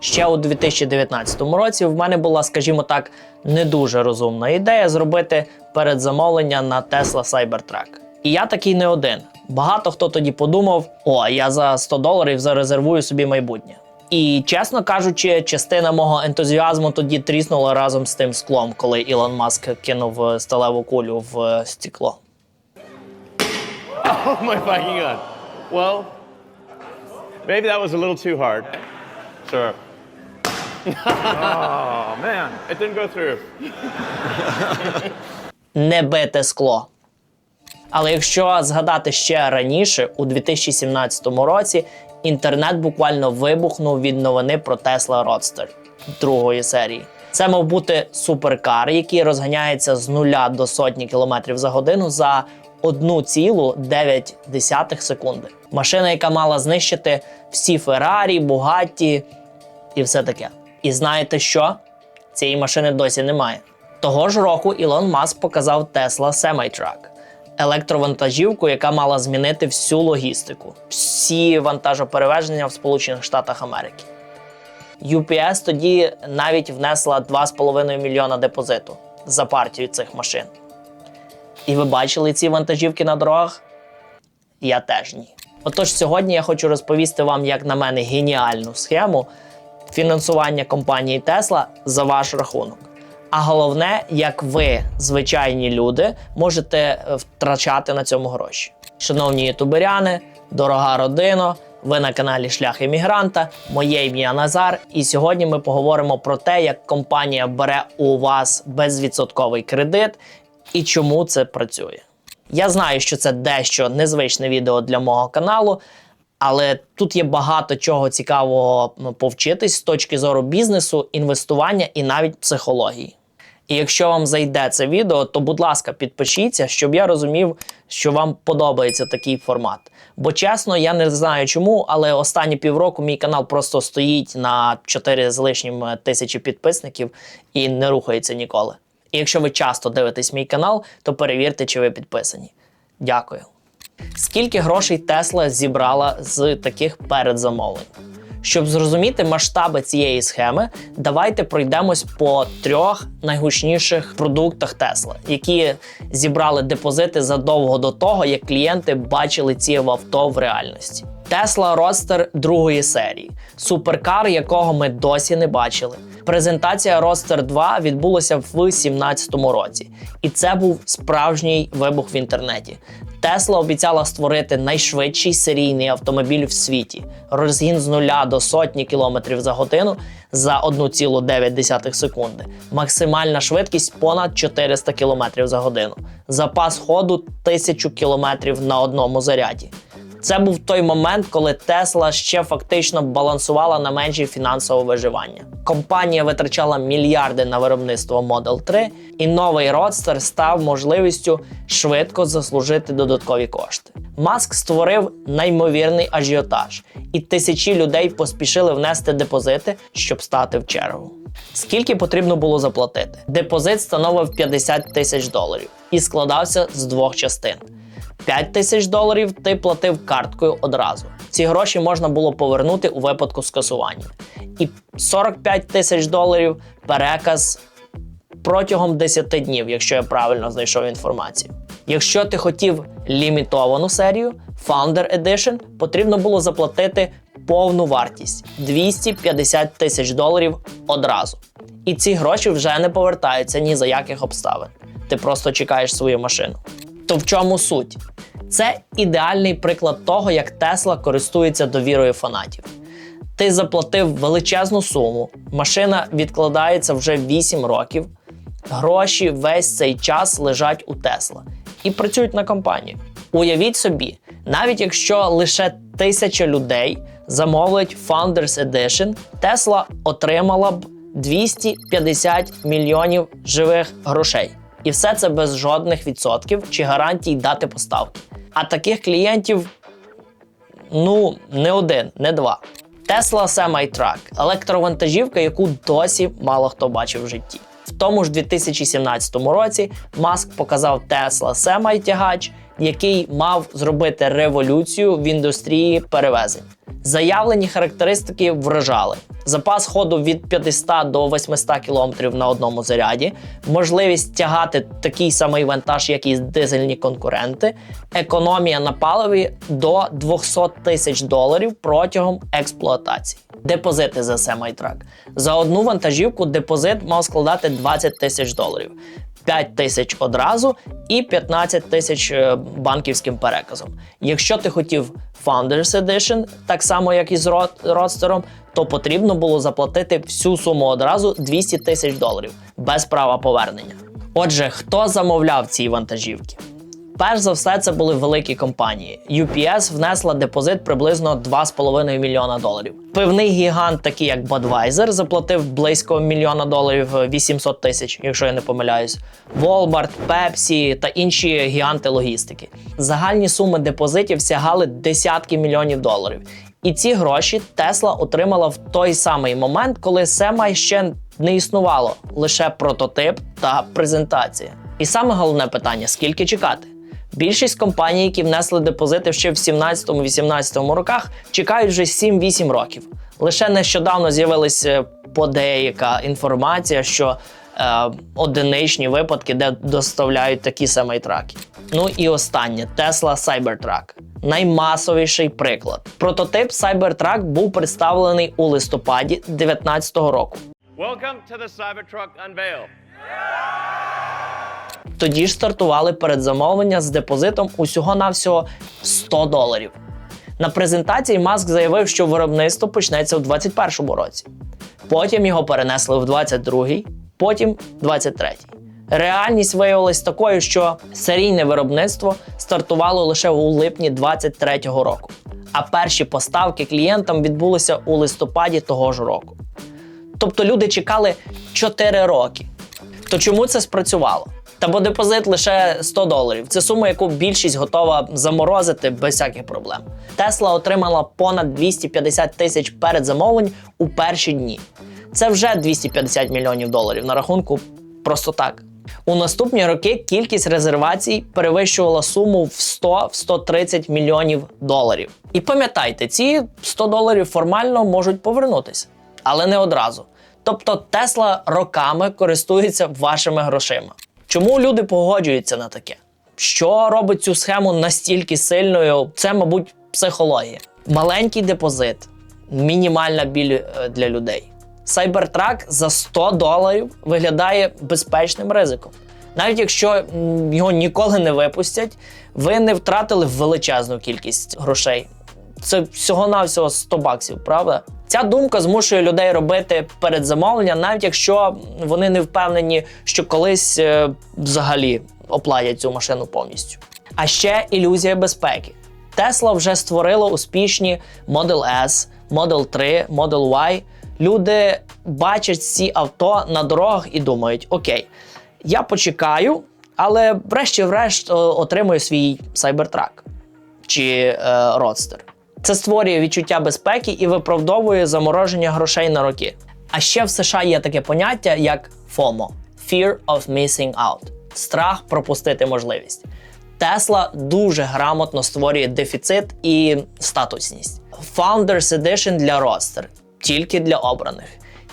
Ще у 2019 році в мене була, скажімо так, не дуже розумна ідея зробити передзамовлення на Tesla Cybertruck. І я такий не один. Багато хто тоді подумав: о, я за 100 доларів зарезервую собі майбутнє. І чесно кажучи, частина мого ентузіазму тоді тріснула разом з тим склом, коли Ілон Маск кинув е, сталеву кулю в е, стекло. Oh my fucking god. Well, maybe that was a little too hard. Sure. oh man, it didn't go through. не бите скло. Але якщо згадати ще раніше, у 2017 році інтернет буквально вибухнув від новини про Tesla Roadster другої серії. Це мав бути суперкар, який розганяється з нуля до сотні кілометрів за годину за 1,9 секунди. Машина, яка мала знищити всі Феррарі, Бугатті і все таке. І знаєте що? Цієї машини досі немає. Того ж року Ілон Маск показав Tesla Semi-Truck – електровантажівку, яка мала змінити всю логістику, всі вантажоперевезення в Сполучених Штатах Америки. UPS тоді навіть внесла 2,5 мільйона депозиту за партію цих машин. І ви бачили ці вантажівки на дорогах? Я теж ні. Отож, сьогодні я хочу розповісти вам, як на мене, геніальну схему фінансування компанії Tesla за ваш рахунок. А головне, як ви, звичайні люди, можете е, втрачати на цьому гроші. Шановні ютуберяни, дорога родино, ви на каналі Шлях Емігранта. Моє ім'я Назар, і сьогодні ми поговоримо про те, як компанія бере у вас безвідсотковий кредит і чому це працює. Я знаю, що це дещо незвичне відео для мого каналу, але тут є багато чого цікавого повчитись з точки зору бізнесу, інвестування і навіть психології. І якщо вам зайде це відео, то будь ласка, підпишіться, щоб я розумів, що вам подобається такий формат. Бо чесно, я не знаю чому, але останні півроку мій канал просто стоїть на 4 з лишнім тисячі підписників і не рухається ніколи. І якщо ви часто дивитесь мій канал, то перевірте, чи ви підписані. Дякую. Скільки грошей Тесла зібрала з таких передзамовлень? Щоб зрозуміти масштаби цієї схеми, давайте пройдемось по трьох найгучніших продуктах Тесла, які зібрали депозити задовго до того, як клієнти бачили ці авто в реальності. Tesla Roadster другої серії, суперкар, якого ми досі не бачили. Презентація Roadster 2 відбулася в 2017 році, і це був справжній вибух в інтернеті. Тесла обіцяла створити найшвидший серійний автомобіль в світі, розгін з нуля до сотні кілометрів за годину за 1,9 секунди, максимальна швидкість понад 400 кілометрів за годину, запас ходу 1000 кілометрів на одному заряді. Це був той момент, коли Тесла ще фактично балансувала на межі фінансового виживання. Компанія витрачала мільярди на виробництво Model 3, і новий Roadster став можливістю швидко заслужити додаткові кошти. Маск створив неймовірний ажіотаж, і тисячі людей поспішили внести депозити, щоб стати в чергу. Скільки потрібно було заплатити? Депозит становив 50 тисяч доларів і складався з двох частин. 5 тисяч доларів ти платив карткою одразу. Ці гроші можна було повернути у випадку скасування. І 45 тисяч доларів переказ протягом 10 днів, якщо я правильно знайшов інформацію. Якщо ти хотів лімітовану серію Founder Edition, потрібно було заплатити повну вартість 250 тисяч доларів одразу. І ці гроші вже не повертаються ні за яких обставин. Ти просто чекаєш свою машину. То в чому суть? Це ідеальний приклад того, як Тесла користується довірою фанатів. Ти заплатив величезну суму, машина відкладається вже 8 років, гроші весь цей час лежать у Тесла і працюють на компанію. Уявіть собі, навіть якщо лише тисяча людей замовлять Founders Edition, Тесла отримала б 250 мільйонів живих грошей. І все це без жодних відсотків чи гарантій дати поставки. А таких клієнтів ну не один, не два. Tesla Semi-Truck – електровантажівка, яку досі мало хто бачив в житті. В тому ж 2017 році Маск показав Tesla Semi-тягач, який мав зробити революцію в індустрії перевезень. Заявлені характеристики вражали. Запас ходу від 500 до 800 км на одному заряді, можливість тягати такий самий вантаж, як і дизельні конкуренти, економія на паливі до 200 тисяч доларів протягом експлуатації. Депозити за семайтрак. За одну вантажівку депозит мав складати 20 тисяч доларів. 5 тисяч одразу і 15 тисяч е, банківським переказом. Якщо ти хотів Founders Edition, так само як і з Род- Родстером, то потрібно було заплатити всю суму одразу 200 тисяч доларів без права повернення. Отже, хто замовляв ці вантажівки? Перш за все, це були великі компанії. UPS внесла депозит приблизно 2,5 мільйона доларів. Пивний гігант, такий як Budweiser, заплатив близько мільйона доларів 800 тисяч, якщо я не помиляюсь. Walmart, Pepsi та інші гіганти логістики. Загальні суми депозитів сягали десятки мільйонів доларів. І ці гроші Тесла отримала в той самий момент, коли Semi ще не існувало, лише прототип та презентація. І саме головне питання: скільки чекати? Більшість компаній, які внесли депозити ще в 17-18 роках, чекають вже 7-8 років. Лише нещодавно з'явилася подеяка інформація, що е, одиничні випадки, де доставляють такі самі траки. Ну і останнє Tesla Cybertruck. Наймасовіший приклад. Прототип Cybertruck був представлений у листопаді 2019 року. Welcome to the Cybertruck unveil. Тоді ж стартували передзамовлення з депозитом усього-навсього 100 доларів. На презентації Маск заявив, що виробництво почнеться в 2021 році. Потім його перенесли в 22-й, потім 23-й. Реальність виявилась такою, що серійне виробництво стартувало лише у липні 23-го року, а перші поставки клієнтам відбулися у листопаді того ж року. Тобто люди чекали 4 роки. То чому це спрацювало? Та бо депозит лише 100 доларів. Це сума, яку більшість готова заморозити без всяких проблем. Тесла отримала понад 250 тисяч передзамовлень у перші дні. Це вже 250 мільйонів доларів на рахунку просто так. У наступні роки кількість резервацій перевищувала суму в 100-130 мільйонів доларів. І пам'ятайте, ці 100 доларів формально можуть повернутися, але не одразу. Тобто Тесла роками користується вашими грошима. Чому люди погоджуються на таке? Що робить цю схему настільки сильною? Це, мабуть, психологія. Маленький депозит, мінімальна біль е, для людей. Cybertruck за 100 доларів виглядає безпечним ризиком. Навіть якщо його ніколи не випустять, ви не втратили величезну кількість грошей. Це всього-навсього 100 баксів, правда? Ця думка змушує людей робити передзамовлення, навіть якщо вони не впевнені, що колись е, взагалі оплатять цю машину повністю. А ще ілюзія безпеки. Tesla вже створила успішні Model S, Model 3, Model Y. Люди бачать ці авто на дорогах і думають: окей, я почекаю, але врешті-врешт отримую свій Cybertruck чи е, Roadster. Це створює відчуття безпеки і виправдовує замороження грошей на роки. А ще в США є таке поняття як FOMO – Fear of Missing Out – страх пропустити можливість. Тесла дуже грамотно створює дефіцит і статусність. Founders Edition для Roadster – тільки для обраних.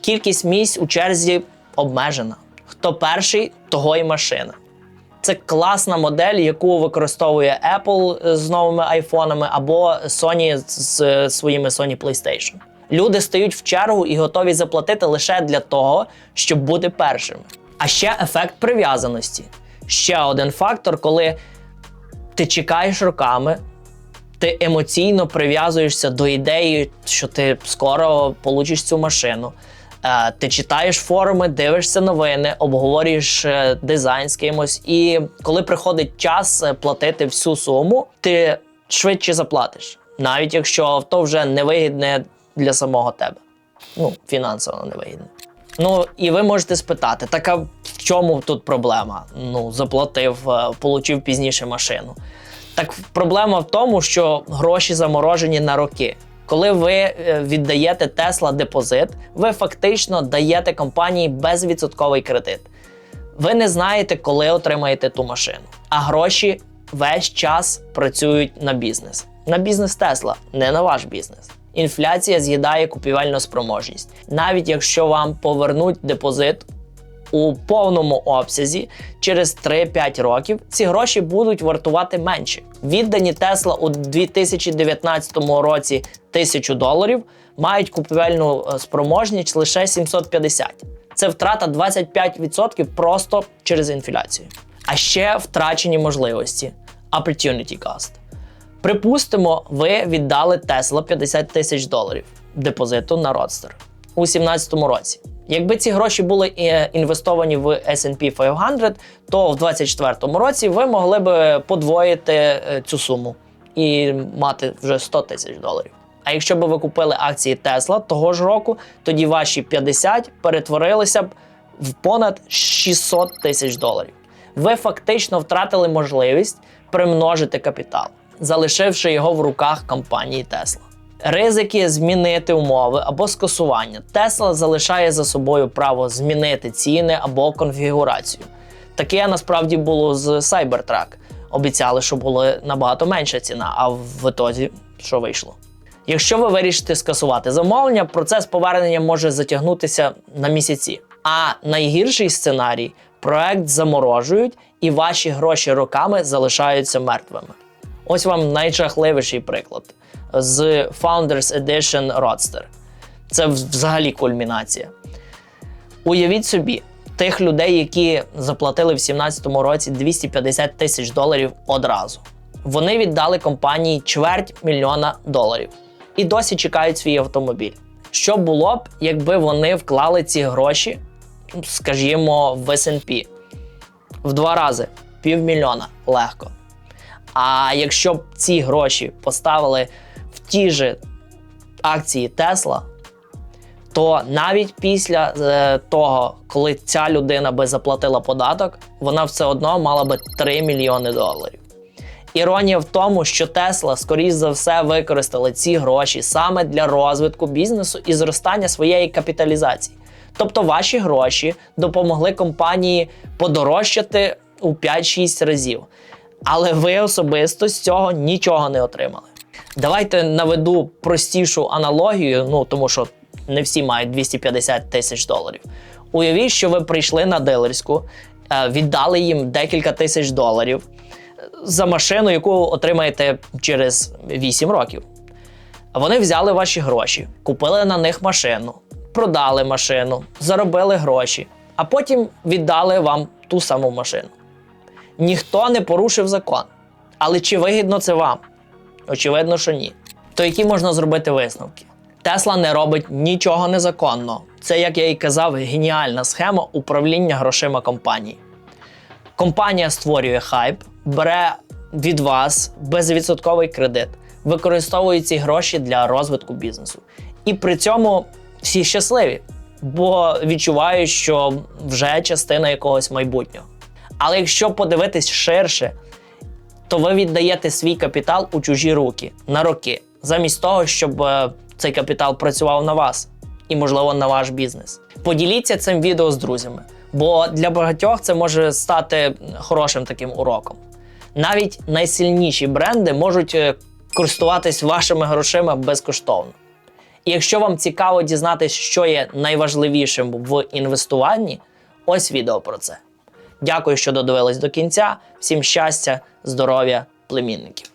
Кількість місць у черзі обмежена. Хто перший, того й машина. Це класна модель, яку використовує Apple з новими айфонами або Sony з своїми Sony PlayStation. Люди стають в чергу і готові заплатити лише для того, щоб бути першими. А ще ефект прив'язаності. Ще один фактор, коли ти чекаєш роками, ти емоційно прив'язуєшся до ідеї, що ти скоро получиш цю машину. Е, Ти читаєш форуми, дивишся новини, обговорюєш е, дизайн з кимось, і коли приходить час е, платити всю суму, ти швидше заплатиш, навіть якщо авто вже невигідне для самого тебе. Ну, фінансово невигідне. Ну і ви можете спитати: так а в чому тут проблема? Ну, заплатив, получив пізніше машину. Так проблема в тому, що гроші заморожені на роки. Коли ви е, віддаєте Тесла депозит, ви фактично даєте компанії безвідсотковий кредит. Ви не знаєте, коли отримаєте ту машину, а гроші весь час працюють на бізнес. На бізнес Тесла, не на ваш бізнес. Інфляція з'їдає купівельну спроможність. Навіть якщо вам повернуть депозит у повному обсязі через 3-5 років ці гроші будуть вартувати менше. Віддані Тесла у 2019 році 1000 доларів мають купівельну е, спроможність лише 750. Це втрата 25% просто через інфляцію. А ще втрачені можливості opportunity cost. Припустимо, ви віддали Tesla 50 тисяч доларів депозиту на Roadster у 2017 році. Якби ці гроші були е, інвестовані в S&P 500, то в 2024 році ви могли б подвоїти е, цю суму і мати вже 100 тисяч доларів. А якщо б ви купили акції Tesla того ж року, тоді ваші 50 перетворилися б в понад 600 тисяч доларів. Ви фактично втратили можливість примножити капітал, залишивши його в руках компанії Tesla. Ризики змінити умови або скасування. Tesla залишає за собою право змінити ціни або конфігурацію. Таке насправді було з Cybertruck. Обіцяли, що була набагато менша ціна, а в ітозі що вийшло? Якщо ви вирішите скасувати замовлення, процес повернення може затягнутися на місяці. А найгірший сценарій проект заморожують і ваші гроші роками залишаються мертвими. Ось вам найжахливіший приклад з Founders Edition Roadster. Це взагалі кульмінація. Уявіть собі, тих людей, які заплатили в 2017 році 250 тисяч доларів одразу. Вони віддали компанії чверть мільйона доларів і досі чекають свій автомобіль. Що було б, якби вони вклали ці гроші, скажімо, в S&P? В два рази півмільйона легко. А якщо б ці гроші поставили в ті ж акції Тесла, то навіть після е, того, коли ця людина би заплатила податок, вона все одно мала би 3 мільйони доларів. Іронія в тому, що Тесла, скоріш за все, використали ці гроші саме для розвитку бізнесу і зростання своєї капіталізації. Тобто ваші гроші допомогли компанії подорожчати у 5-6 разів. Але ви особисто з цього нічого не отримали. Давайте наведу простішу аналогію, ну тому що не всі мають 250 тисяч доларів. Уявіть, що ви прийшли на дилерську, е, віддали їм декілька тисяч доларів за машину, яку отримаєте через 8 років. Вони взяли ваші гроші, купили на них машину, продали машину, заробили гроші, а потім віддали вам ту саму машину. Ніхто не порушив закон. Але чи вигідно це вам? Очевидно, що ні. То які можна зробити висновки? Тесла не робить нічого незаконного. Це, як я і казав, геніальна схема управління грошима компанії. Компанія створює хайп, бере від вас безвідсотковий кредит, використовує ці гроші для розвитку бізнесу. І при цьому всі щасливі, бо відчувають, що вже частина якогось майбутнього. Але якщо подивитись ширше, то ви віддаєте свій капітал у чужі руки на роки, замість того, щоб е, цей капітал працював на вас і, можливо, на ваш бізнес. Поділіться цим відео з друзями, бо для багатьох це може стати хорошим таким уроком. Навіть найсильніші бренди можуть е, користуватись вашими грошима безкоштовно. І якщо вам цікаво дізнатися, що є найважливішим в інвестуванні, ось відео про це. Дякую, що додивились до кінця. Всім щастя, здоров'я, племінників.